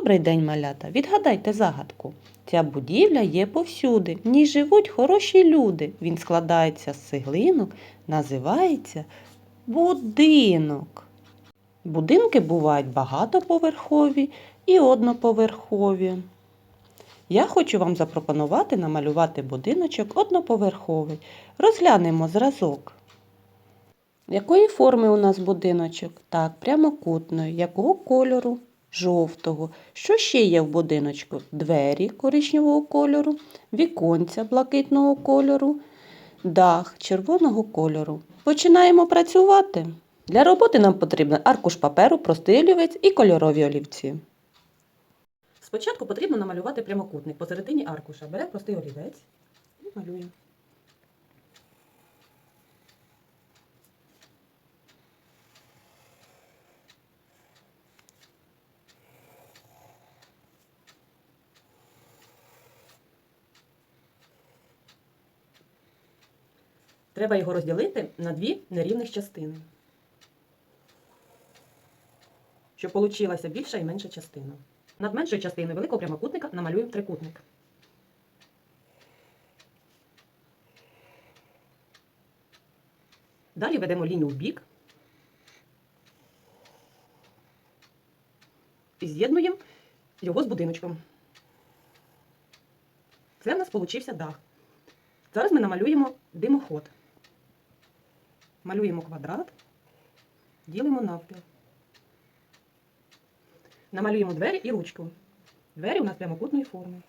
Добрий день, малята. Відгадайте загадку. Ця будівля є повсюди. В ній живуть хороші люди. Він складається з цеглинок, називається будинок. Будинки бувають багатоповерхові і одноповерхові. Я хочу вам запропонувати намалювати будиночок одноповерховий. Розглянемо зразок. Якої форми у нас будиночок? Так, прямокутної. Якого кольору? Жовтого. Що ще є в будиночку? Двері коричневого кольору, віконця блакитного кольору, дах червоного кольору. Починаємо працювати. Для роботи нам потрібен аркуш паперу, простий олівець і кольорові олівці. Спочатку потрібно намалювати прямокутник посередині аркуша. Беремо простий олівець і малюємо. Треба його розділити на дві нерівних частини. Щоб получилася більша і менша частина. Над меншою частиною великого прямокутника намалюємо трикутник. Далі ведемо лінію в бік і з'єднуємо його з будиночком. Це в нас получився дах. Зараз ми намалюємо димоход. Малюємо квадрат, ділимо навпіл. Намалюємо двері і ручку. Двері у нас прямокутної форми.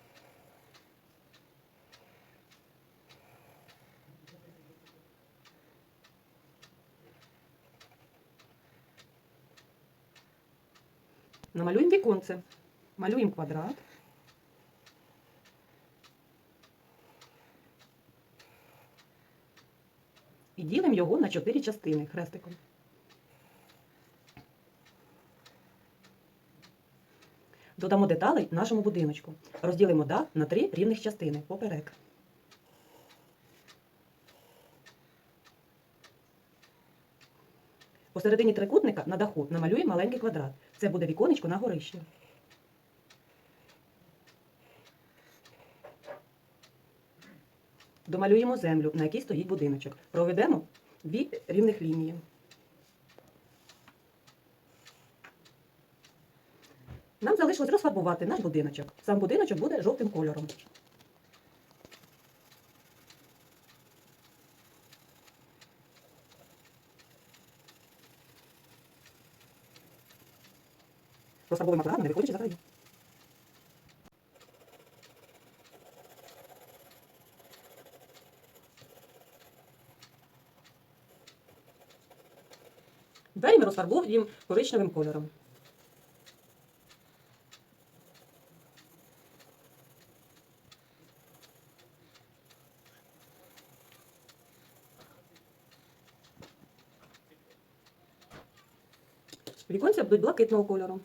Намалюємо віконце. Малюємо квадрат. І ділимо його на чотири частини хрестиком. Додамо деталей нашому будиночку. Розділимо дах на три рівних частини поперек. Посередині трикутника на даху намалюємо маленький квадрат. Це буде віконечко на горищі. Домалюємо землю, на якій стоїть будиночок. Проведемо дві рівних лінії. Нам залишилось розфарбувати наш будиночок. Сам будиночок буде жовтим кольором. Розфарбовуємо акуратно, не виходячи за краю. Двері ми розфарбовуємо коричневим кольором. Віконця будуть блакитного кольору.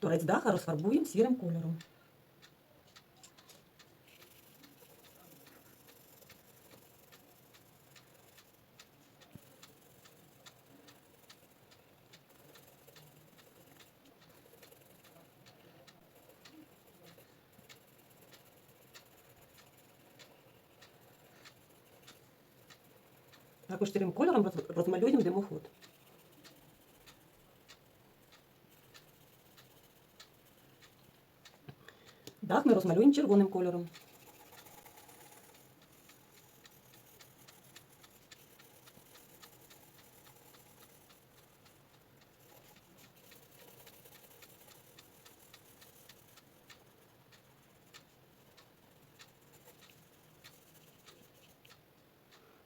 Торець даха розфарбуємо сірим кольором. Також сірим кольором роз- розмалюємо димоход. Дах ми розмалюємо червоним кольором.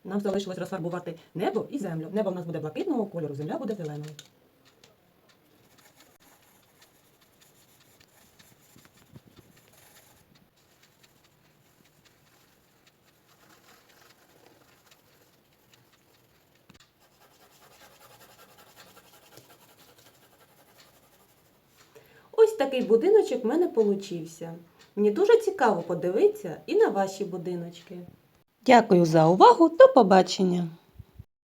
Нам залишилось розфарбувати небо і землю. Небо в нас буде блакитного кольору, земля буде зеленою. Такий будиночок в мене получився. Мені дуже цікаво подивитися і на ваші будиночки. Дякую за увагу. До побачення!